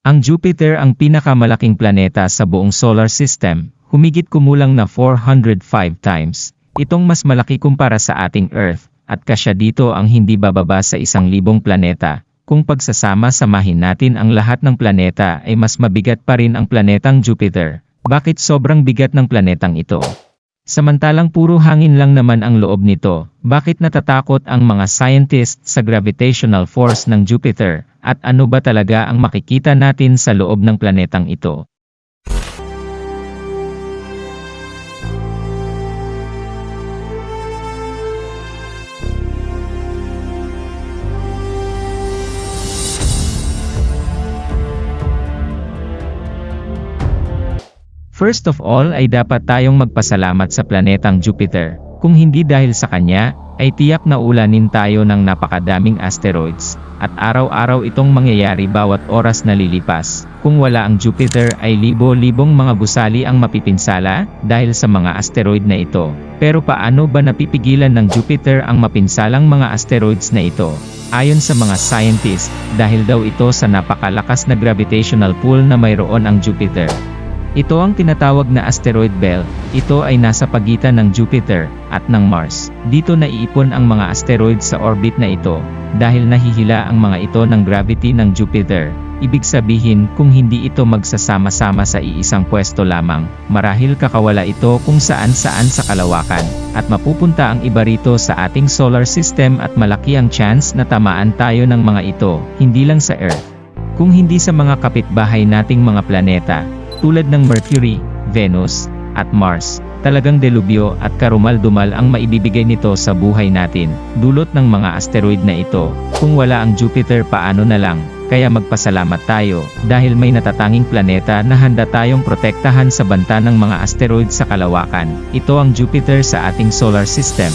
Ang Jupiter ang pinakamalaking planeta sa buong solar system, humigit kumulang na 405 times. Itong mas malaki kumpara sa ating Earth, at kasya dito ang hindi bababa sa isang libong planeta. Kung pagsasama-samahin natin ang lahat ng planeta ay mas mabigat pa rin ang planetang Jupiter. Bakit sobrang bigat ng planetang ito? Samantalang puro hangin lang naman ang loob nito, bakit natatakot ang mga scientists sa gravitational force ng Jupiter, at ano ba talaga ang makikita natin sa loob ng planetang ito? First of all ay dapat tayong magpasalamat sa planetang Jupiter. Kung hindi dahil sa kanya, ay tiyak na ulanin tayo ng napakadaming asteroids, at araw-araw itong mangyayari bawat oras na lilipas. Kung wala ang Jupiter ay libo-libong mga gusali ang mapipinsala dahil sa mga asteroid na ito. Pero paano ba napipigilan ng Jupiter ang mapinsalang mga asteroids na ito? Ayon sa mga scientist, dahil daw ito sa napakalakas na gravitational pull na mayroon ang Jupiter. Ito ang tinatawag na asteroid belt. Ito ay nasa pagitan ng Jupiter at ng Mars. Dito naiipon ang mga asteroid sa orbit na ito dahil nahihila ang mga ito ng gravity ng Jupiter. Ibig sabihin kung hindi ito magsasama-sama sa iisang pwesto lamang, marahil kakawala ito kung saan-saan sa kalawakan, at mapupunta ang iba rito sa ating solar system at malaki ang chance na tamaan tayo ng mga ito, hindi lang sa Earth. Kung hindi sa mga kapitbahay nating mga planeta, tulad ng Mercury, Venus, at Mars, talagang delubyo at karumal-dumal ang maibibigay nito sa buhay natin, dulot ng mga asteroid na ito. Kung wala ang Jupiter paano na lang, kaya magpasalamat tayo, dahil may natatanging planeta na handa tayong protektahan sa banta ng mga asteroid sa kalawakan. Ito ang Jupiter sa ating solar system.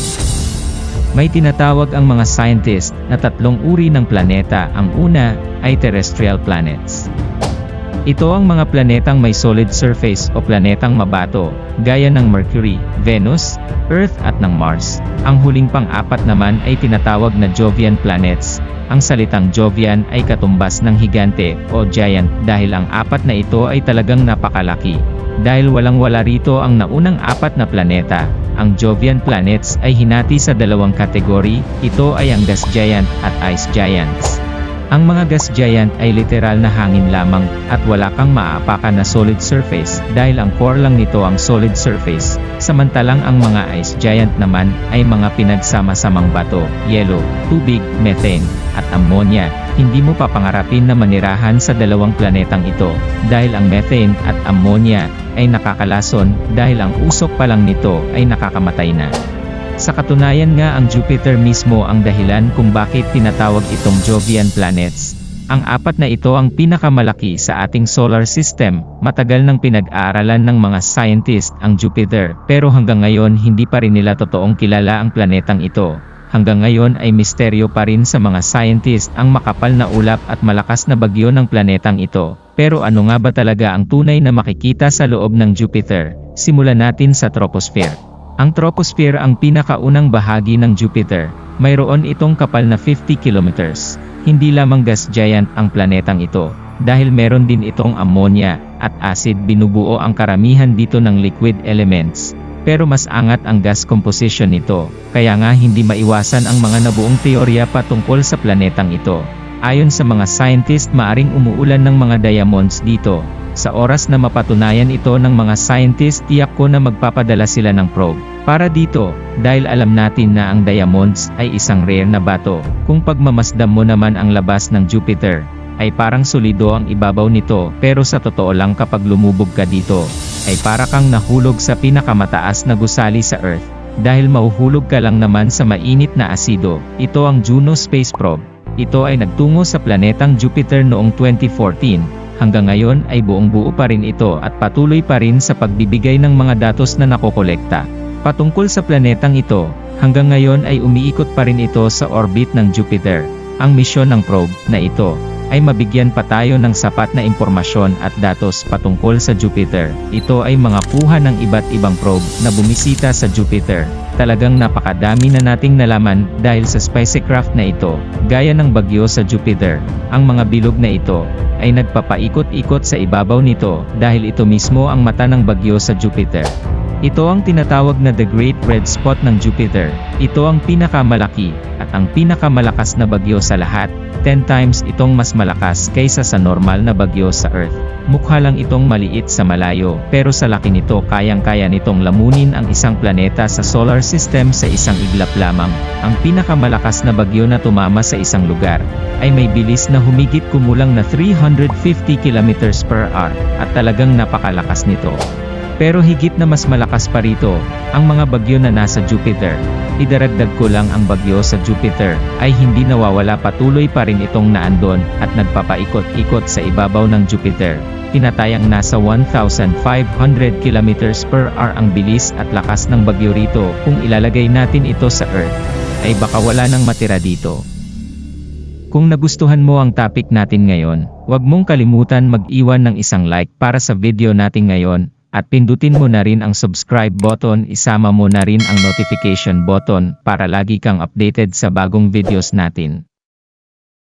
May tinatawag ang mga scientist na tatlong uri ng planeta. Ang una ay terrestrial planets. Ito ang mga planetang may solid surface o planetang mabato, gaya ng Mercury, Venus, Earth at ng Mars. Ang huling pang-apat naman ay tinatawag na Jovian planets. Ang salitang Jovian ay katumbas ng higante o giant dahil ang apat na ito ay talagang napakalaki. Dahil walang-wala rito ang naunang apat na planeta, ang Jovian planets ay hinati sa dalawang kategory, ito ay ang gas giant at ice giants. Ang mga gas giant ay literal na hangin lamang, at wala kang maaapakan na solid surface, dahil ang core lang nito ang solid surface. Samantalang ang mga ice giant naman, ay mga pinagsama-samang bato, yelo, tubig, methane, at ammonia. Hindi mo papangarapin na manirahan sa dalawang planetang ito, dahil ang methane at ammonia, ay nakakalason, dahil ang usok pa lang nito, ay nakakamatay na. Sa katunayan nga ang Jupiter mismo ang dahilan kung bakit tinatawag itong Jovian planets. Ang apat na ito ang pinakamalaki sa ating solar system, matagal nang pinag-aaralan ng mga scientist ang Jupiter, pero hanggang ngayon hindi pa rin nila totoong kilala ang planetang ito. Hanggang ngayon ay misteryo pa rin sa mga scientist ang makapal na ulap at malakas na bagyo ng planetang ito. Pero ano nga ba talaga ang tunay na makikita sa loob ng Jupiter? Simulan natin sa troposphere. Ang troposphere ang pinakaunang bahagi ng Jupiter. Mayroon itong kapal na 50 kilometers. Hindi lamang gas giant ang planetang ito, dahil meron din itong ammonia at acid binubuo ang karamihan dito ng liquid elements. Pero mas angat ang gas composition nito, kaya nga hindi maiwasan ang mga nabuong teorya patungkol sa planetang ito. Ayon sa mga scientist maaring umuulan ng mga diamonds dito, sa oras na mapatunayan ito ng mga scientist tiyak ko na magpapadala sila ng probe. Para dito, dahil alam natin na ang diamonds ay isang rare na bato, kung pagmamasdam mo naman ang labas ng Jupiter, ay parang solido ang ibabaw nito pero sa totoo lang kapag lumubog ka dito, ay para kang nahulog sa pinakamataas na gusali sa Earth. Dahil mahuhulog ka lang naman sa mainit na asido, ito ang Juno Space Probe. Ito ay nagtungo sa planetang Jupiter noong 2014, hanggang ngayon ay buong buo pa rin ito at patuloy pa rin sa pagbibigay ng mga datos na nakokolekta. Patungkol sa planetang ito, hanggang ngayon ay umiikot pa rin ito sa orbit ng Jupiter. Ang misyon ng probe na ito ay mabigyan pa tayo ng sapat na impormasyon at datos patungkol sa Jupiter. Ito ay mga kuha ng iba't ibang probe na bumisita sa Jupiter. Talagang napakadami na nating nalaman dahil sa spacecraft na ito, gaya ng bagyo sa Jupiter. Ang mga bilog na ito ay nagpapaikot-ikot sa ibabaw nito dahil ito mismo ang mata ng bagyo sa Jupiter. Ito ang tinatawag na the Great Red Spot ng Jupiter. Ito ang pinakamalaki at ang pinakamalakas na bagyo sa lahat. 10 times itong mas malakas kaysa sa normal na bagyo sa Earth. Mukha lang itong maliit sa malayo, pero sa laki nito kayang-kaya nitong lamunin ang isang planeta sa solar system sa isang iglap lamang. Ang pinakamalakas na bagyo na tumama sa isang lugar ay may bilis na humigit kumulang na 350 km per hour at talagang napakalakas nito. Pero higit na mas malakas pa rito, ang mga bagyo na nasa Jupiter. Idaragdag ko lang ang bagyo sa Jupiter, ay hindi nawawala patuloy pa rin itong naandon, at nagpapaikot-ikot sa ibabaw ng Jupiter. Tinatayang nasa 1,500 km per hour ang bilis at lakas ng bagyo rito, kung ilalagay natin ito sa Earth, ay baka wala nang matira dito. Kung nagustuhan mo ang topic natin ngayon, huwag mong kalimutan mag-iwan ng isang like para sa video natin ngayon, at pindutin mo na rin ang subscribe button isama mo na rin ang notification button para lagi kang updated sa bagong videos natin.